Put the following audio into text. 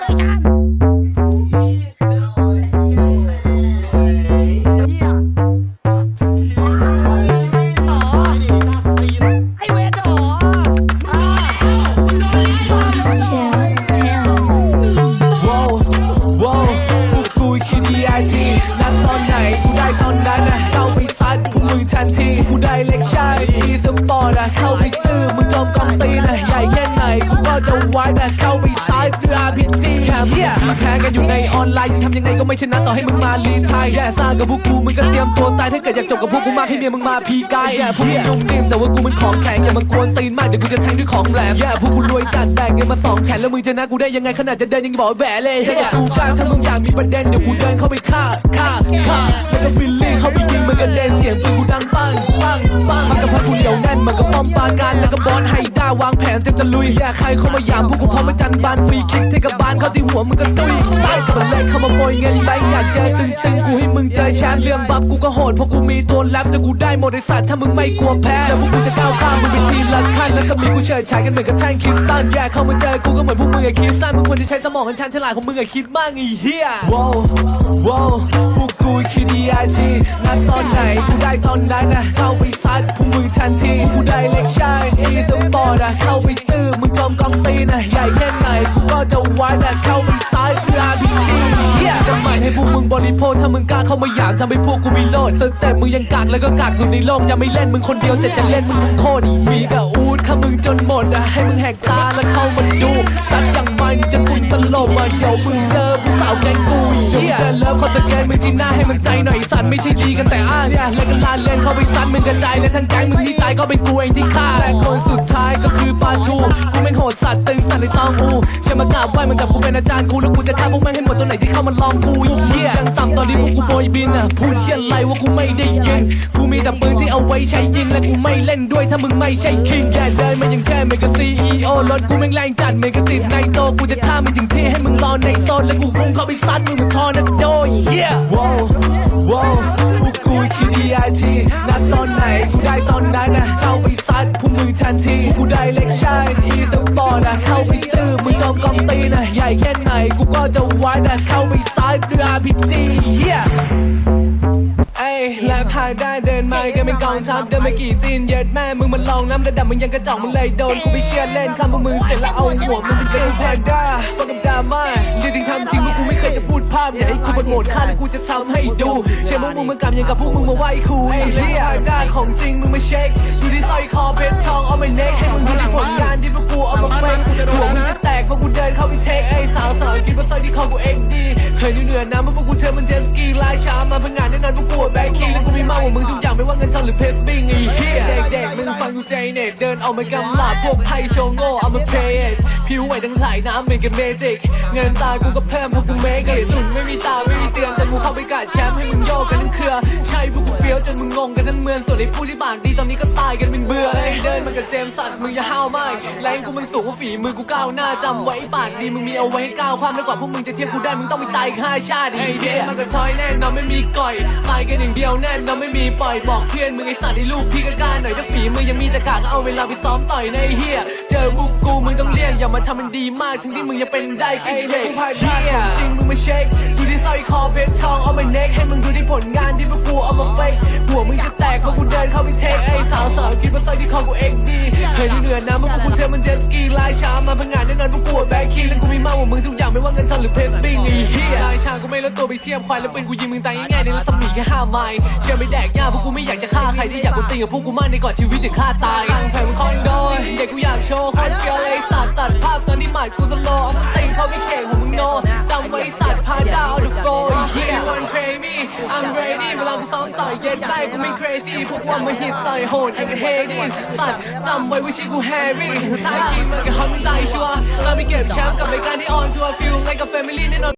เลยฉันไอเวทหรอเชลเฮลว้าวว้าวพวกกูคิด EIT นั้นตอนไหนกูได้ตอนนั้นนะเข้าไปซัดพวกมึงทันทีกูได้เล็กชายอีสปอร์ตอะเข้าไปตื้อมึงจอมกองตีนะใหญ่แค่ไหนกูก็จะไว้นะเข้า แพ้กันอยู่ในออนไลน์ยังทำยังไงก็ไม่ชนะต่อให้มึงมาลีนไทยแย่ซ่ากับพวกกูมึงก็เตรียมตัวตายถ้าเกิดอยากจบกับพวกกูมากให้เมียมึงมาพีกายแย่พวกมึงนุ่มนิ่มแต่ว่ากูมันของแข็งอย่ามากวนตีนมากเดี๋ยวกูจะแทงด้วยของแหลมแย่พวกกูรวยจัดแบ่งเงินมาสองแขนแล้วมึงจะนะกูได้ยังไงขนาดจะเดินยังบอกว่าแบะเลยเฮียกูกล้าถ้ามึงอยากมีประเด็นเดี๋ยวกูเดินเข้าไปฆ่าฆ่าฆ่าแล้วก็ฟิลลี่เข้าไปยิงมึงกระเด็นเสียงปืนกูดังปังปังปังมันกับพักกูเหนียวแน่นมันก็ป้อมปราการแล้วก็บอลไฮด้าวางแผนเต็มตะลุยแย่ใครเข้ามาหยามพวกกูพร้อมานฟรีคิกเทกับบานเข้าที่หัวมึงก็ตุ้ยใต้กับมันเลยเข้ามาโปรยเงินแบงค์อยากเจอตึงตึงๆกูให้มึงเจอแชมป์เรื่องบัฟกูก็โหดเพราะกูมีตัวแรปแล้วกูได้หมดไอสัตว์ถ้ามึงไม่กลัวแพ้แล้วพวกกูจะก้าวข้ามมึงไปทีละขั้นแล้วก็มีกูเฉิดฉายกันเหมือนกับแท่งคริสตัลแย่เข้ามาเจอกูก็เหมือนพวกมึงไอ้คริสตัลมึงควรจะใช้สมองกันชันฉลาดของมึงไอ้คิดมากไอ้เหี้ยว้าวว้าวพวกกูคิด EIG นัดตอนไหนกูได้ตอนนั้นนะเข้าไปซัดพวกมึงทันทีกูได้เล็กชายอีสปอร์ตอะเข้าไปตื้อ มึงจอมกองตีนะใหญ่แค่ไหนกูก็จะไว้นะเข้าไปซ้ายเพื่อ RPG เหี้ยจะหมันให้พวกมึงบริโภคถ้ามึงกล้าเข้ามาหยามทำให้พวกกูมีโลดสเต็ปมึงยังกากแล้วก็กากสุดในโลกจะไม่เล่นมึงคนเดียวจะจะเล่นมึงทั้งโคตรอีมีกับอู ดข้ามึงจนหมดอะให้มึงแหกตาแล้วเข้ามาดูซัดอย่างมันจนฝุ่นตลบอะเดี๋ยวมึงเจอผู้สาวแกงกูเหี้ยเจอเลิฟเขาตะเกนมึงที่หน้าให้มันใจหน่อยสันไม่ใช่ดีกันแต่อ้างเนี่ยเล่นกันลานเล่นเข้าไปซัดมึงกระจายและทั้งแก๊งมึงที่ตายก็เป็นกูเองที่ฆ่าแต่คนสุดท้ายก็คือปาชูกูแม่งโหดสัตว์ตึงสัตว์ในตองอูเชื่อมากราบไหว้มันกับกูเป็นอาจารย์กูแล้วกูจะฆ่าพวกแม่งให้หมดตัวไหนที่เข้ามาลองกูเหี้ยยังต่ำตอนนี้พวกกูโบยบินอะพูดเชี่ยอะไรว่ากูไม่ได้ยินกูมีแต่ปืน เอาไว้ใช้ยิงและกูไม่เล่นด้วยถ้ามึงไม่ใช่คิงแย่เดินมายังแค่เมกะซีอีโอรถกูแม่งแรงจัดเมกะติดในโตกูจะฆ่ามึงถึงที่ให้มึงรอในโซนแล้วกูพุ่งเข้าไปซัดมึงเหมือนทอร์นาโดเหี้ยว้าวว้าวพวกกูคิด EIT นัดตอนไหนกูได้ตอนนั้นนะเข้าไปซัดพวกมึงทันทีกูได้เล็กชายอีสปอร์ตอะเข้าไปตื้อมึงจอมกองตีนะใหญ่แค่ไหนกูก็จะไว้นะเข้าไปซัดด้วย RPG เหี้ยเอ้ยและพายได้เดินมากันเป็นกองทัพเดินไปกี่จีนเย็ดแม่มึงมันลองน้ำระดับมึงยังกระจอกมึงเลยโดนกูไปเชียร์เล่นข้ามพวกมึงเสร็จแล้วเอาหัวมึงเป็นเกย์แพนด้าฟังกับดราม่าเรื่องจริงทำจริงพวกกูไม่เคยจะพูดภาพอย่าให้กูเป็นโหมดฆ่าแล้วกูจะทำให้ดู เชื่อพวกมึงมันกำยังกับพวกมึงมาไหว้ครูไอ้เหี้ยได้ของจริงมึงมาเช็คดูที่สร้อยคอเพชรทองเอาไปเน็กให้มึงดูที่ผลงานที่พวกกูเอามาเฟกหัวมึง ยเหนื่อยนะเมื่อพวกกูเธอมันเจมสกีไล่ช้ามาพังงานแน่นอนพวกกูแบกคีแล้วกูมีมากกว่ามึงทุกอย่างไม่ว่าเงินทองหรือเพสบิ้งไอ้เหี้ยเด็ กูใจเน็ตเดินออกมากำลาพวกไพ่โชว์โง่เอามาเพย์ผิวไหวทั้งหลายน้ำเมกับเมจิกเงินตากูก็เพิ่มเพราะกูเมกสุดไม่มีตาไม่มีเตือนจนกูเข้าไปกัดแชมป์ให้มึงโยกกันทั้งเครือ ใช่พวกกูเฟี้ยวจนมึงงงกันทั้งเมืองส่วนไอ้ผู้ที่ปากดีตอนนี้ก็ตายกันเป็นเบื่อเอ้ยเดินมากับเจมสัตว์มึงอย่าห้าวมากแรงกูมันสูงก็ฝีมือกูก้าวหน้าจำไว้ปากดีมึงมีเอาไว้ให้ก้าวความแล้กว่าพวกมึงจะเทียบกูได้มึงต้องไปตายอีกห้าชาติไอ้เหี้ยมันก็ทอยแน่นอนไม่มีก่อยตายกันอย่างเดียวแน่นอนไม่มีปล่อยบอกเพื่อนมึงไอ้สัตว์ไอ้ลูกพี่ก็กล้าหน่อยถ้าฝีมือยังมีแต่กาก็เอาเวลาไปซ้อมต่อยในเหี้ยเจอพวกกูมึงต้องเลี่ยงอย่ามาทำมันดีมากทั้งที่มึงยังเป็นได้แค่เด็กเหี้ยจริงมึงมาเช็คดูที่สร้อยคอเพชรทองเอามาเน็กให้มึงดูที่ผลงานที่พวกกูเอามาเฟกหัวมึงจะแตกเพราะกูเดินเข้าไปเทคไอ้สาวสาวคิดว่าสร้อยที่คอกูเอ็กดีเฮ้ยที่เหนือน้ำมึงพวกกูเจอมันเจ็ตสกีไล่ช้ามาพื่องานแน่นอนพวกกูแบกคีแล้วกู มีมากกว่ามึงทุกอย่างไม่ว่าเงินทองหรือเพสบิ้งไอ้เหี้ยไล่ช้ากูไม่ลดตัวไปเทียบควายแล้วปืนกูยิงมึงตายง่ายๆในรัศมีแค่ห้าไมล์เชื่อไม่แดกยากพวกกูไม่อยากจะฆ่าใครที่อยากกูตีกับพวกกูมากในก่อนชีวิตถึงฆ่าตายทางแผงคอนโดเด็กกูอยากโชว์คอนเฟียเลยสัตว์ตัดภาพตอนที่หมัดกูสโลว์เอาสติงเข้าไปเข่งของ ซ้อมต่อยเย็นได้กูไม่ crazy พวกวันมาฮิตต่อยโหดไอ้กระเฮดี้สัตว์จำไว้ว่าชื่อกูแฮร์รี่ท้ายคิงมากับฮอมไม่ตายชัวร์เราไปเก็บแชมป์กับรายการที่ออนทัวร์ฟิลเล่นกับแฟมิลี่แน่นอน